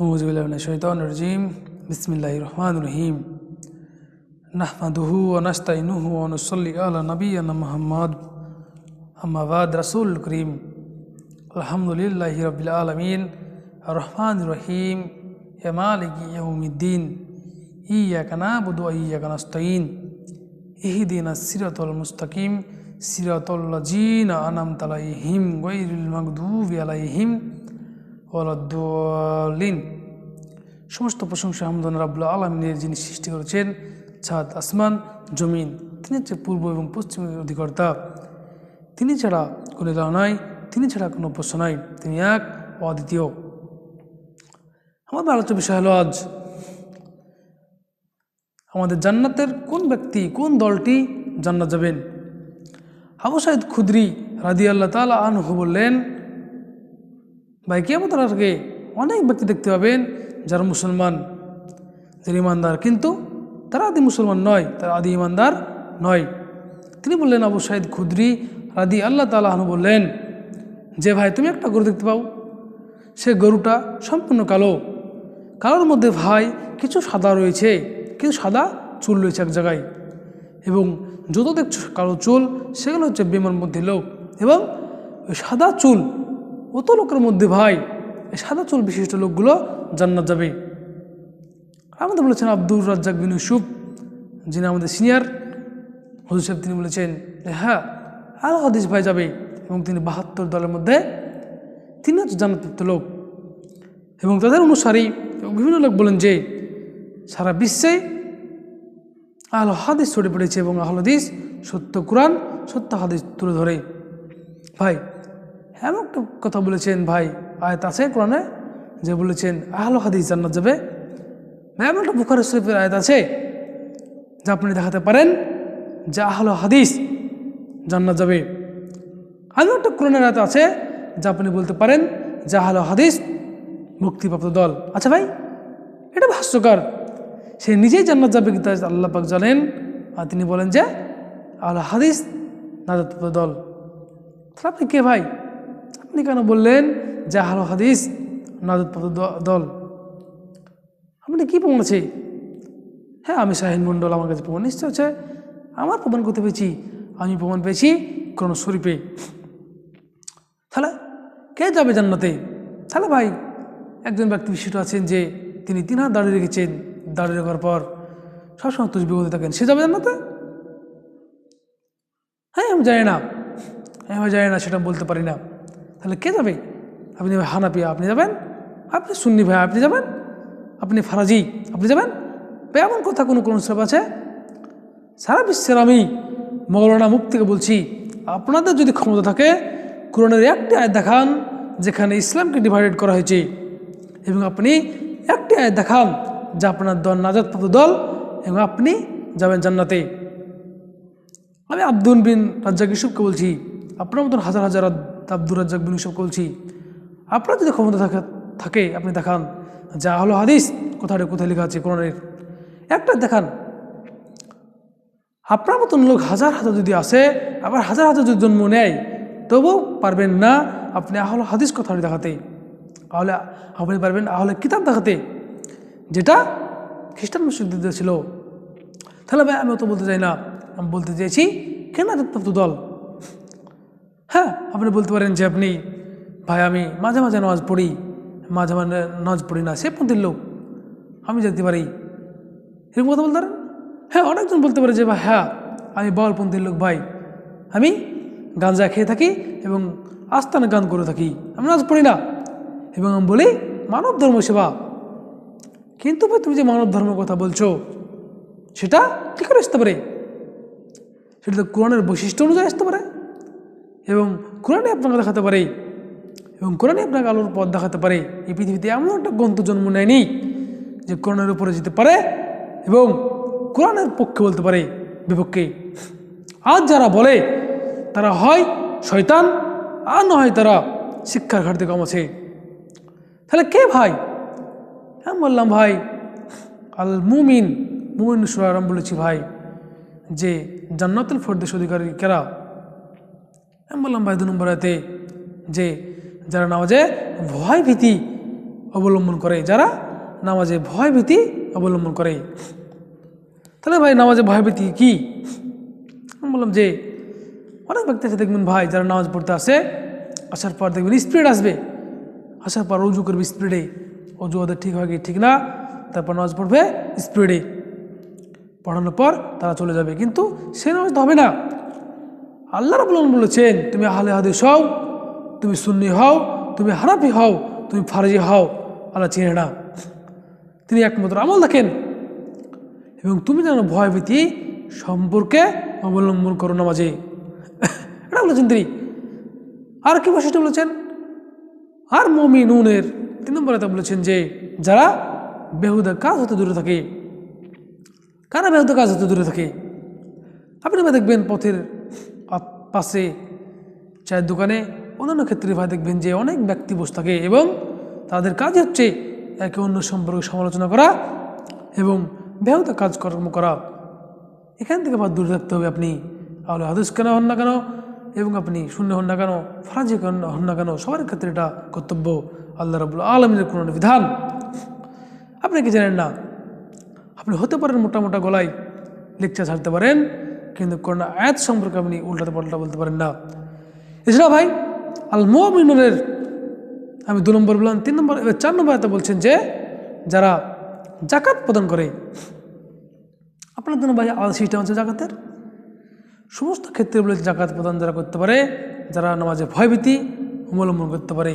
أعوذ بالله من الشيطان الرجيم بسم الله الرحمن الرحيم نحمده ونستعينه ونصلي على نبينا محمد أما بعد رسول الكريم الحمد ওয়ালাদ্দোয়ালিন সমস্ত প্রশংসা হামদন রাবুল্লা আলমিনের যিনি সৃষ্টি করেছেন, ছাদ, আসমান, জমিন, তিনি হচ্ছে পূর্ব এবং পশ্চিমের অধিকর্তা। তিনি ছাড়া কোনো ইলাহ নাই, তিনি ছাড়া কোনো প্রশ্ন নাই, তিনি এক অদ্বিতীয়। আমাদের আলোচ্য বিষয় হলো আজ, আমাদের জান্নাতের কোন ব্যক্তি, কোন দলটি জান্নাত যাবেন? আবু সাইদ খুদ্রি রাদি আল্লাহ তালা আনহু বললেন ভাই কেমতের আগে অনেক ব্যক্তি দেখতে পাবেন যারা মুসলমান, যারা ইমানদার, কিন্তু তারা আদি মুসলমান নয়, তারা আদি ইমানদার নয়। তিনি বললেন, আবু সাইদ খুদ্রি রাদি আল্লাহ তালাহনু বললেন, যে ভাই, তুমি একটা গরু দেখতে পাও। সে গরুটা সম্পূর্ণ কালো। কালোর মধ্যে ভাই, কিছু সাদা রয়েছে, কিছু সাদা চুল রয়েছে এক জায়গায়। এবং যত দেখছ কালো চুল, সেগুলো হচ্ছে বেমার মধ্যে লোক। এবং সাদা চুল অত লোকের মধ্যে ভাই? এই সাদা চুল বিশিষ্ট লোকগুলো জান্নাত যাবে। আমাদের বলেছেন আব্দুর রাজ্জাক বিন ইউসুফ, যিনি আমাদের সিনিয়র, হজুর সাহেব তিনি বলেছেন হ্যাঁ আল হাদিস ভাই যাবে এবং তিনি বাহাত্তর দলের মধ্যে তিনি হচ্ছে জান্নাতপ্রাপ্ত লোক। এবং তাদের অনুসারী বিভিন্ন লোক বলেন যে, সারা বিশ্বে আল হাদিস ছড়িয়ে পড়েছে এবং আহল হাদিস সত্য কোরআন, সত্য হাদিস তুলে ধরে। ভাই এমন একটা কথা বলেছেন ভাই, আয়াত আছে কোরআনে, যে বলেছেন, আহল হাদিস জান্নাত যাবে। এমন একটা বুখারি শরীফের আয়াত আছে, যা আপনি দেখাতে পারেন, যে আহল হাদিস জান্নাত যাবে। এমন একটা কোরআনের আয়াত আছে, যা আপনি বলতে পারেন, যে আহল হাদিস মুক্তিপ্রাপ্ত দল। আচ্ছা ভাই, এটা ভাষ্যকার। সে নিজেই জান্নাত যাবে কি তা আল্লাহ পাক জানেন, আর তিনি বলেন যে আল হাদিস নাজাতপ্রাপ্ত দল। তাহলে আপনি কে ভাই? আপনি কেন বললেন যে আহল হাদিস নাজাতপ্রাপ্ত দ- দল? আপনি কি প্রমাণ আছে? হ্যাঁ আমি শাহিন মণ্ডল আমার কাছে প্রমাণ নিশ্চয় আছে। আমার প্রমাণ করতে পেরেছি আমি প্রমাণ পেয়েছি কোন শরীফে। তাহলে কে যাবে জান্নাতে? তাহলে ভাই, একজন ব্যক্তি বিশিষ্ট আছেন যে তিনি তিন হাত দাঁড়িয়ে রেখেছেন, দাঁড়িয়ে রাখার পর সবসময় তুষবি বলতে থাকেন। সে যাবে জান্নাতে? হ্যাঁ আমি জানি না। হ্যাঁ আমি জানি না, সেটা বলতে পারি না। তাহলে কে যাবে? আপনি হানাপিয়া আপনি যাবেন? আপনি সুন্নি ভাই, আপনি যাবেন? আপনি ফারাজি, আপনি যাবেন? এমন কথা কোনো কোন সব আছে? সারা বিশ্বের আমি মৌলানা মুক্তিকে বলছি, আপনাদের যদি ক্ষমতা থাকে, কোরআনের একটি আয় দেখান, যেখানে ইসলামকে ডিভাইডেড করা হয়েছে। এবং আপনি একটি আয় দেখান, যা আপনার দল নাজাদপ্রাপ্ত দল, এবং আপনি যাবেন জান্নাতে। আমি আব্দুল বিন রাজ্জাক ইউসুফকে বলছি, আপনার মতন হাজার হাজার আব্দুল রাজ্জাক বিন ইউসুফকে বলছি, আপনার যদি ক্ষমতা থাকে থাকে, আপনি দেখান। যা হলো হাদিস কোথায় কোথায় লেখা আছে কোরআনের? একটা দেখান। আপনার মতন লোক হাজার হাজার যদি আসে, আবার হাজার হাজার যদি জন্ম নেয়, তবুও পারবেন না আপনি আহলে হাদিস কথাটি দেখাতে। আহলে আপনি পারবেন আহলে কিতাব দেখাতে, যেটা খ্রিস্টান মুসলিমদের ছিল। তাহলে ভাই, আমি অত বলতে চাই না। আমি বলতে চাইছি কেন প্রাপ্ত দল? হ্যাঁ আপনি বলতে পারেন যে আপনি, ভাই আমি মাঝে মাঝে নামাজ পড়ি, মাঝে মাঝে নামাজ পড়ি না, সে পন্থীর লোক। আমি যেতে পারি। এরকম কথা বলতে পারেন? হ্যাঁ অনেকজন বলতে পারে যে ভাই হ্যাঁ আমি বাউলপন্থীর লোক, ভাই। আমি গাঞ্জা খেয়ে থাকি এবং আস্তানে গান করে থাকি। আমি নাচ পড়ি না। এবং আমি বলি, মানব ধর্ম সেবা। কিন্তু ভাই, তুমি যে মানব ধর্মের কথা বলছো, সেটা কী করে আসতে পারে? সেটা তো কোরআনের বৈশিষ্ট্য অনুযায়ী আসতে পারে। এবং কোরআনে আপনাকে দেখাতে পারে। এবং কোরআনে আপনাকে আলোর পথ দেখাতে পারে। এই পৃথিবীতে এমন একটা গ্রন্থ জন্ম নেয়নি যে কোরআনের উপরে যেতে পারে এবং কোরআনের পক্ষে বলতে পারে বিপক্ষে। আজ যারা বলে, তারা হয় শয়তান, আর না হয় তারা শিক্ষার ঘাটতি কম আছে তাহলে কে ভাই? হ্যাঁ বললাম, ভাই আল মুমিন মুমিন সুরারাম বলেছি ভাই, যে জান্নাতুল ফরদেশ অধিকারী কেরা? আমি বললাম, ভাই দু নম্বর রাতে যে যারা নামাজে ভয় ভীতি অবলম্বন করে, যারা নামাজে ভয় ভীতি অবলম্বন করে, তাহলে ভাই, নামাজে ভয় ভীতি কি? আমি বললাম যে, অনেক ব্যক্তি আছে, দেখবেন ভাই, যারা নামাজ পড়তে আসে, আসার পর দেখবেন স্পিড আসবে। আসার পর উজু করবে স্পিডে অজু ওদের ঠিক হয় কি ঠিক না, তারপর নামাজ পড়বে স্পিডে পড়ানোর পর তারা চলে যাবে। কিন্তু সে নামাজ তো হবে না। আল্লাহ রাবুল বলেছেন, তুমি আহলে হাদিস হও, তুমি সুন্নি হও, তুমি হানাফি হও, তুমি ফারজি হও। আল্লাহ চিনে না। তিনি একমাত্র আমল দেখেন। এবং তুমি যেন ভয়ভীতি সম্পর্কে অবলম্বন করো না নামাজে। এটা বলেছেন তিনি। আর কি বৈশিষ্ট্য বলেছেন? আর মমি নুনের তিন নম্বরে তা বলেছেন যে, যারা বেহুদা কাজ হতে দূরে থাকে। কারা বেহুদা কাজ হতে দূরে থাকে? আপনি দেখবেন পথের পাশে চায়ের দোকানে অন্যান্য ক্ষেত্রে ভাই দেখবেন যে অনেক ব্যক্তি বসে থাকে এবং তাদের কাজ হচ্ছে একে অন্য সম্পর্কে সমালোচনা করা এবং বেহুদা কাজকর্ম করা। এখান থেকে আবার দূরে থাকতে হবে আপনি। তাহলে হাদিস কেন হন না কেন? এবং আপনি শূন্য হন না কেন? ফরাজি হন না কেন? সবার ক্ষেত্রে এটা কর্তব্য। আল্লাহ রাবুল আলমিনের কোনো বিধান। আপনি কি জানেন না? আপনি হতে পারেন মোটা মোটা গলায় লেকচার ছাড়তে পারেন। কিন্তু কোন আয়াত সম্পর্কে আপনি উল্টাতে পাল্টা বলতে পারেন না। এছাড়া ভাই আল মোমিনের আমি দু নম্বর বললাম, তিন নম্বর চার নম্বর আয়াতে বলছেন যে, যারা জাকাত প্রদান করে, আপনার জন্য ভাই আলাদা সিস্টেম আছে জাকাতের সমস্ত ক্ষেত্রে বলে জাকাত প্রদান যারা করতে পারে, যারা নামাজে ভয়ভীতি অবলম্বন করতে পারে,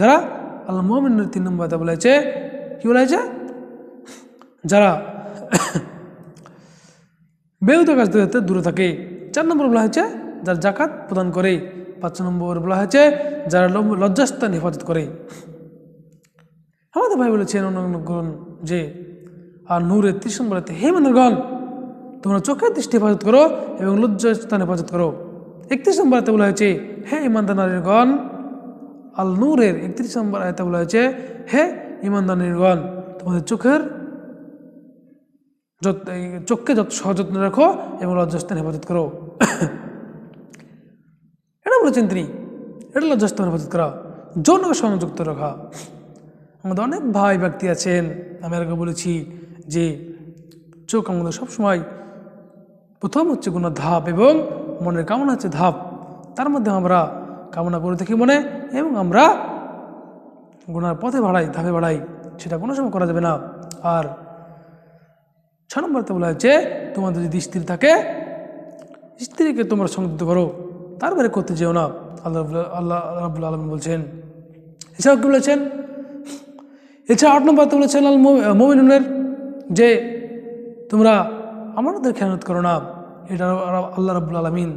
যারা আল্লাহ মোহামিনের তিন নম্বর বলেছে, কি বলেছে? যারা বেহুদ কাজ থেকে দূরে থাকে। চার নম্বর বলা হয়েছে, যারা জাকাত প্রদান করে। পাঁচ নম্বর বলা হয়েছে, যারা লজ্জাস্থান হেফাজত করে। আমাদের ভাই বলেছেন অন্যগণ যে, আর নূরের ত্রিশ নম্বরেতে হে মানুষগণ তোমরা চোখের দৃষ্টি হেফাজত করো এবং লজ্জাস্থান হেফাজত করো। একত্রিশ নম্বরেতে বলা হয়েছে, হে ইমানদার নারীগণ আল নূরের একত্রিশ নম্বর আয়তে বলা হয়েছে, হে ইমানদার নারীগণ তোমাদের চোখের চোখকে যত সযত্ন রাখো এবং লজ্জাস্থান হেফাজত করো। এটা বলেছেন তিনি। এটা লজ্জাস্থান হেফাজত করা। যৌনকে সংযুক্ত রাখা। আমাদের অনেক ভাই ব্যক্তি আছেন, আমি আগে বলেছি যে চোখ আমাদের সবসময় প্রথম হচ্ছে কোনো ধাপ এবং মনের কামনা হচ্ছে ধাপ। তার মধ্যে আমরা কামনা করে থাকি মনে এবং আমরা গুনার পথে বাড়াই, ধাপে বাড়াই, সেটা কোনো সময় করা যাবে না। আর ছ নম্বরতে বলা হয়েছে তোমাদের যদি স্ত্রী থাকে, স্ত্রীকে তোমরা সংযুক্ত করো। তারপরে করতে যেও না। আল্লাহ আল্লাহ রাবুল আলম বলছেন, এছাড়াও কি বলেছেন? এছাড়া আট নম্বরতে বলেছেন, আল মোমিনের যে তোমরা আমাদের খেয়ানত করো না, এটা আল্লাহ রাবুল আলমিন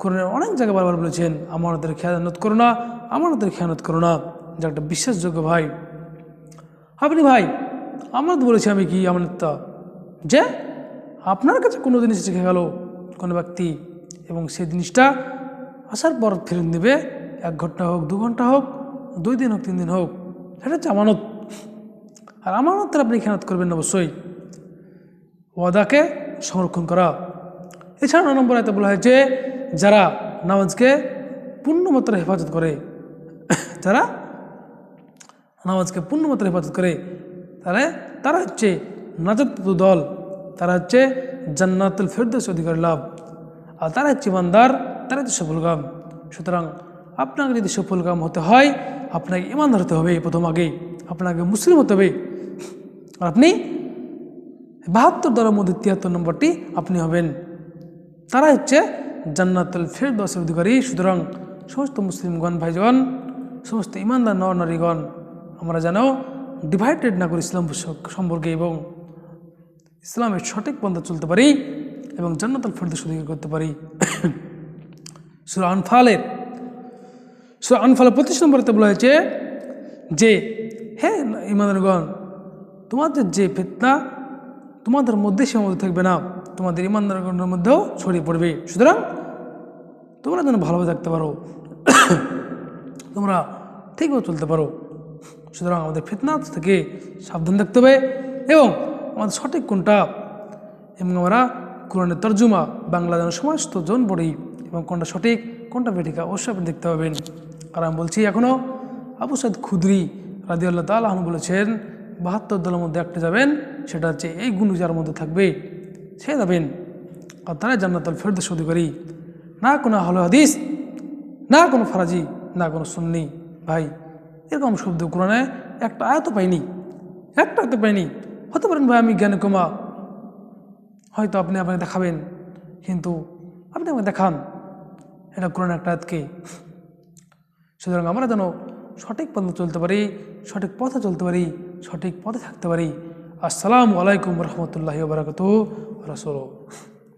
কোরআনের অনেক জায়গায় বারবার বলেছেন আমাদের খেয়ানত করো না আমাদের খেয়ানত করো না। যা একটা বিশ্বাসযোগ্য ভাই। আপনি ভাই আমরা বলেছি আমি কি? আমানতটা যে আপনার কাছে কোনো জিনিস শিখে গেল, কোনো ব্যক্তি, এবং সেই জিনিসটা আসার পর ফেরত নেবে, এক ঘণ্টা হোক, দু ঘণ্টা হোক, দুই দিন হোক, তিন দিন হোক, সেটা হচ্ছে আমানত। আর আমানতের আপনি খেয়ানত করবেন অবশ্যই। ওয়াদাকে সংরক্ষণ করা। এছাড়া নম্বর এতে বলা হয়েছে যারা নামাজকে পূর্ণমাত্রা হেফাজত করে, যারা নামাজকে পূর্ণমাত্রা হেফাজত করে, তাহলে তারা হচ্ছে নাজাত দল, তারা হচ্ছে জান্নাতুল ফেরদৌস অধিকার লাভ। আর তারা হচ্ছে ইমানদার, তারা হচ্ছে সফলকাম সুতরাং আপনাকে যদি সফলকাম হতে হয়, আপনাকে ইমানদার হতে হবে প্রথম আগে আপনাকে মুসলিম হতে হবে। আর আপনি বাহাত্তর দলের মধ্যে তিয়াত্তর নম্বরটি আপনি হবেন। তারা হচ্ছে জান্নাতুল ফেরদৌসের অধিকারী। সুতরাং সমস্ত মুসলিমগণ ভাইগণ সমস্ত ইমানদার নর নারীগণ আমরা যেন ডিভাইডেড না করি ইসলাম সম্পর্কে এবং ইসলামের সঠিক পন্থা চলতে পারি এবং জান্নাতুল ফেরদৌস অধিকার করতে পারি। সুরা আনফালের সুরা আনফালের পঁচিশ নম্বরতে বলা হয়েছে যে হ্যাঁ ইমানদারগণ তোমাদের যে ফেতনা, তোমাদের মধ্যে সীমাবদ্ধ থাকবে না, তোমাদের ইমানদারগণের মধ্যেও ছড়িয়ে পড়বে। সুতরাং তোমরা যেন ভালোভাবে থাকতে পারো, তোমরা ঠিকভাবে চলতে পারো। সুতরাং আমাদের ফিতনা থেকে সাবধান থাকতে হবে এবং আমাদের সঠিক কোনটা? এবং আমরা কোরআনের তর্জমা বাংলা যেন সমস্ত জন পড়ি, এবং কোনটা সঠিক, কোনটা বেঠিকা, অবশ্যই আপনি দেখতে পাবেন। আর আমি বলছি এখনও আবু সাদ খুদরি রাজি আল্লাহ তালন বলেছেন, বাহাত্তর দলের মধ্যে একটা যাবেন, সেটা হচ্ছে এই গুণ যার মধ্যে থাকবে। সে যাবেন, আর তারা জান্নাতুল ফেরদৌস অধিকারী। না কোনো হলো হাদিস, না কোনো ফরাজি, না কোনো সুন্নি। ভাই, এরকম শব্দ কোরআনে একটা আয়ত পাইনি, একটা আয়ত পাইনি। হতে পারেন ভাই, আমি জ্ঞানে কমা হয়তো আপনি আপনাকে দেখাবেন, কিন্তু আপনি আমাকে দেখান। এটা কোরআন একটা আতকে সুতরাং আমরা যেন সঠিক পথে চলতে পারি, সঠিক পথে চলতে পারি, সঠিক পথে থাকতে পারি। আসসালামু আলাইকুম রহমতুল্লাহ বারকাত রসল